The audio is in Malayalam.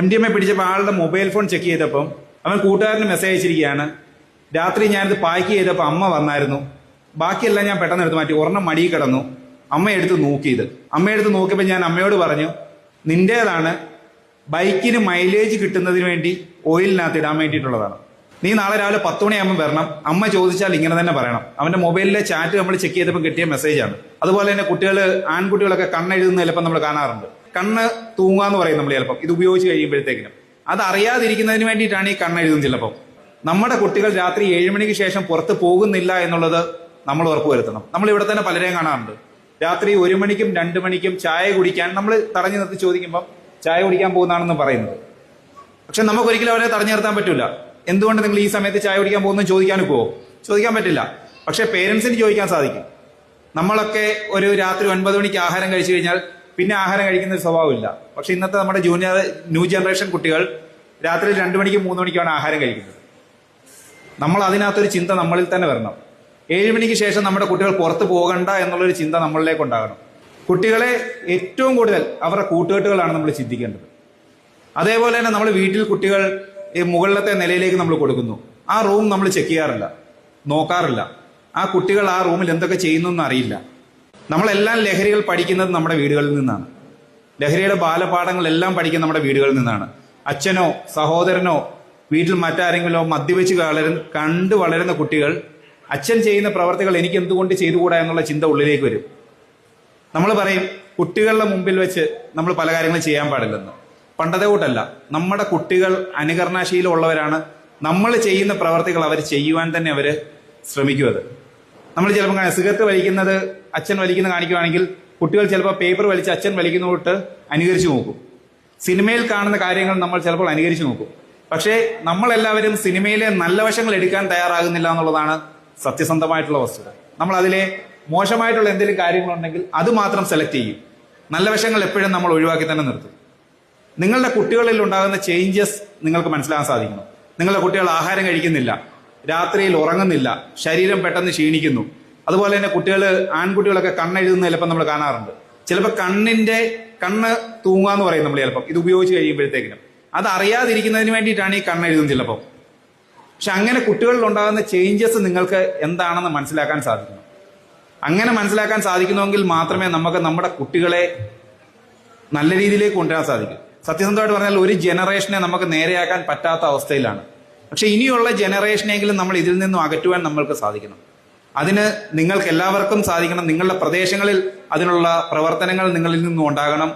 എം ഡി എം എ പിടിച്ചപ്പോൾ ആളുടെ മൊബൈൽ ഫോൺ ചെക്ക് ചെയ്തപ്പം അവൻ കൂട്ടുകാരന് മെസ്സേജ് അയച്ചിരിക്കുകയാണ്. രാത്രി ഞാനിത് പാക്ക് ചെയ്തപ്പോൾ അമ്മ വന്നായിരുന്നു. ബാക്കിയെല്ലാം ഞാൻ പെട്ടെന്ന് എടുത്ത് മാറ്റി. ഒരെണ്ണം മടിയിൽ കിടന്നു. അമ്മ എടുത്ത് നോക്കിയത് അമ്മ എടുത്ത് നോക്കിയപ്പോൾ ഞാൻ അമ്മയോട് പറഞ്ഞു നിന്റേതാണ് ബൈക്കിന് മൈലേജ് കിട്ടുന്നതിന് വേണ്ടി ഓയിലിനകത്ത് ഇടാൻ വേണ്ടിയിട്ടുള്ളതാണ്. നീ നാളെ രാവിലെ പത്ത് മണിയാകുമ്പോൾ വരണം. അമ്മ ചോദിച്ചാൽ ഇങ്ങനെ തന്നെ പറയണം. അവന്റെ മൊബൈലിലെ ചാറ്റ് നമ്മൾ ചെക്ക് ചെയ്തപ്പോൾ കിട്ടിയ മെസ്സേജാണ് അതുപോലെ തന്നെ കുട്ടികൾ ആൺകുട്ടികളൊക്കെ കണ്ണെഴുതുന്ന ചിലപ്പോൾ നമ്മൾ കാണാറുണ്ട്. കണ്ണ് തൂങ്ങാന്ന് പറയും നമ്മൾ ചിലപ്പം. ഇത് ഉപയോഗിച്ച് കഴിയുമ്പോഴത്തേക്കിനും. അത് അറിയാതിരിക്കുന്നതിന് വേണ്ടിയിട്ടാണ് ഈ കണ്ണെഴുതും ചിലപ്പം. നമ്മുടെ കുട്ടികൾ രാത്രി ഏഴ് മണിക്ക് ശേഷം പുറത്ത് പോകുന്നില്ല എന്നുള്ളത് നമ്മൾ ഉറപ്പുവരുത്തണം നമ്മൾ ഇവിടെ തന്നെ പലരെയും കാണാറുണ്ട്. രാത്രി ഒരു മണിക്കും രണ്ട് മണിക്കും ചായ കുടിക്കാൻ നമ്മൾ തടഞ്ഞു നിർത്തി ചോദിക്കുമ്പോൾ ചായ കുടിക്കാൻ പോകുന്നതാണെന്ന് പറയുന്നത്. പക്ഷെ നമുക്ക് ഒരിക്കലും അവരെ തടഞ്ഞു നിർത്താൻ പറ്റില്ല എന്തുകൊണ്ട് നിങ്ങൾ ഈ സമയത്ത് ചായ കുടിക്കാൻ പോകുന്നത് ചോദിക്കാൻ പോകും ചോദിക്കാൻ പറ്റില്ല. പക്ഷെ പേരൻസിന് ചോദിക്കാൻ സാധിക്കും. നമ്മളൊക്കെ ഒരു രാത്രി ഒൻപത് മണിക്ക് ആഹാരം കഴിച്ചു കഴിഞ്ഞാൽ പിന്നെ ആഹാരം കഴിക്കുന്ന ഒരു സ്വഭാവമില്ല. പക്ഷെ ഇന്നത്തെ നമ്മുടെ ജൂനിയർ ന്യൂ ജനറേഷൻ കുട്ടികൾ രാത്രി രണ്ടു മണിക്കും മൂന്ന് മണിക്കുമാണ് ആഹാരം കഴിക്കുന്നത്. നമ്മൾ അതിനകത്തൊരു ചിന്ത നമ്മളിൽ തന്നെ വരണം. ഏഴ് മണിക്ക് ശേഷം നമ്മുടെ കുട്ടികൾ പുറത്ത് പോകണ്ട എന്നുള്ളൊരു ചിന്ത നമ്മളിലേക്ക് ഉണ്ടാകണം. കുട്ടികളെ ഏറ്റവും കൂടുതൽ അവരുടെ കൂട്ടുകെട്ടുകളാണ് നമ്മൾ ചിന്തിക്കേണ്ടത്. അതേപോലെ തന്നെ നമ്മൾ വീട്ടിൽ കുട്ടികൾ മുകളിലത്തെ നിലയിലേക്ക് നമ്മൾ കൊടുക്കുന്നു. ആ റൂം നമ്മൾ ചെക്ക് ചെയ്യാറില്ല. നോക്കാറില്ല. ആ കുട്ടികൾ ആ റൂമിൽ എന്തൊക്കെ ചെയ്യുന്നു എന്ന് അറിയില്ല നമ്മളെല്ലാം ലഹരികൾ പഠിക്കുന്നത് നമ്മുടെ വീടുകളിൽ നിന്നാണ്. ലഹരിയുടെ ബാലപാഠങ്ങളെല്ലാം പഠിക്കുന്നത് നമ്മുടെ വീടുകളിൽ നിന്നാണ്. അച്ഛനോ സഹോദരനോ വീട്ടിൽ മറ്റാരെങ്കിലോ മദ്യവെച്ച് വളരുന്ന കണ്ടു വളരുന്ന കുട്ടികൾ അച്ഛൻ ചെയ്യുന്ന പ്രവർത്തികൾ എനിക്ക് എന്തുകൊണ്ട് ചെയ്തുകൂടാ എന്നുള്ള ചിന്ത ഉള്ളിലേക്ക് വരും. നമ്മൾ പറയും കുട്ടികളുടെ മുമ്പിൽ വെച്ച് നമ്മൾ പല കാര്യങ്ങളും ചെയ്യാൻ പാടില്ലെന്ന്. പണ്ടത്തെ കൂട്ടല്ല. നമ്മുടെ കുട്ടികൾ അനുകരണാശീലമുള്ളവരാണ്. നമ്മൾ ചെയ്യുന്ന പ്രവർത്തികൾ അവർ ചെയ്യുവാൻ തന്നെ അവർ ശ്രമിക്കും നമ്മൾ ചിലപ്പോൾ സിഗരറ്റ് വലിക്കുന്നത് അച്ഛൻ വലിക്കുന്ന കാണിക്കുവാണെങ്കിൽ കുട്ടികൾ ചിലപ്പോൾ പേപ്പർ വലിച്ച് അച്ഛൻ വലിക്കുന്ന തൊട്ട് അനുകരിച്ചു നോക്കും. സിനിമയിൽ കാണുന്ന കാര്യങ്ങൾ നമ്മൾ ചിലപ്പോൾ അനുകരിച്ചു നോക്കും. പക്ഷേ നമ്മളെല്ലാവരും സിനിമയിലെ നല്ല വശങ്ങൾ എടുക്കാൻ തയ്യാറാകുന്നില്ല എന്നുള്ളതാണ് സത്യസന്ധമായിട്ടുള്ള വസ്തുത. നമ്മൾ അതിലെ മോശമായിട്ടുള്ള എന്തെങ്കിലും കാര്യങ്ങളുണ്ടെങ്കിൽ അത് മാത്രം സെലക്ട് ചെയ്യും. നല്ല വശങ്ങൾ എപ്പോഴും നമ്മൾ ഒഴിവാക്കി തന്നെ നിർത്തും. നിങ്ങളുടെ കുട്ടികളിൽ ഉണ്ടാകുന്ന ചേഞ്ചസ് നിങ്ങൾക്ക് മനസ്സിലാക്കാൻ സാധിക്കണം നിങ്ങളുടെ കുട്ടികൾ ആഹാരം കഴിക്കുന്നില്ല. രാത്രിയിൽ ഉറങ്ങുന്നില്ല. ശരീരം പെട്ടെന്ന് ക്ഷീണിക്കുന്നു. അതുപോലെ തന്നെ കുട്ടികൾ ആൺകുട്ടികളൊക്കെ കണ്ണെഴുതുന്ന ചിലപ്പോൾ നമ്മൾ കാണാറുണ്ട്. ചിലപ്പോൾ കണ്ണിന്റെ കണ്ണ് തൂങ്ങുക എന്ന് പറയും നമ്മൾ ചിലപ്പം. ഇത് ഉപയോഗിച്ച് കഴിയുമ്പോഴത്തേക്കിനും. അത് അറിയാതിരിക്കുന്നതിന് വേണ്ടിയിട്ടാണ് ഈ കണ്ണെഴുതുന്നത് ചിലപ്പം. പക്ഷെ അങ്ങനെ കുട്ടികളിൽ ഉണ്ടാകുന്ന ചേഞ്ചസ് നിങ്ങൾക്ക് എന്താണെന്ന് മനസ്സിലാക്കാൻ സാധിക്കുന്നു. അങ്ങനെ മനസ്സിലാക്കാൻ സാധിക്കുന്നുവെങ്കിൽ മാത്രമേ നമുക്ക് നമ്മുടെ കുട്ടികളെ നല്ല രീതിയിലേക്ക് കൊണ്ടുവരാൻ സാധിക്കൂ. സത്യസന്ധമായിട്ട് പറഞ്ഞാൽ ഒരു ജനറേഷനെ നമുക്ക് നേരെയാക്കാൻ പറ്റാത്ത അവസ്ഥയിലാണ്. പക്ഷെ ഇനിയുള്ള ജനറേഷനെങ്കിലും നമ്മൾ ഇതിൽ നിന്നും അകറ്റുവാൻ നമ്മൾക്ക് സാധിക്കണം. അതിന് നിങ്ങൾക്ക് എല്ലാവർക്കും സാധിക്കണം. നിങ്ങളുടെ പ്രദേശങ്ങളിൽ അതിനുള്ള പ്രവർത്തനങ്ങൾ നിങ്ങളിൽ നിന്നും ഉണ്ടാകണം.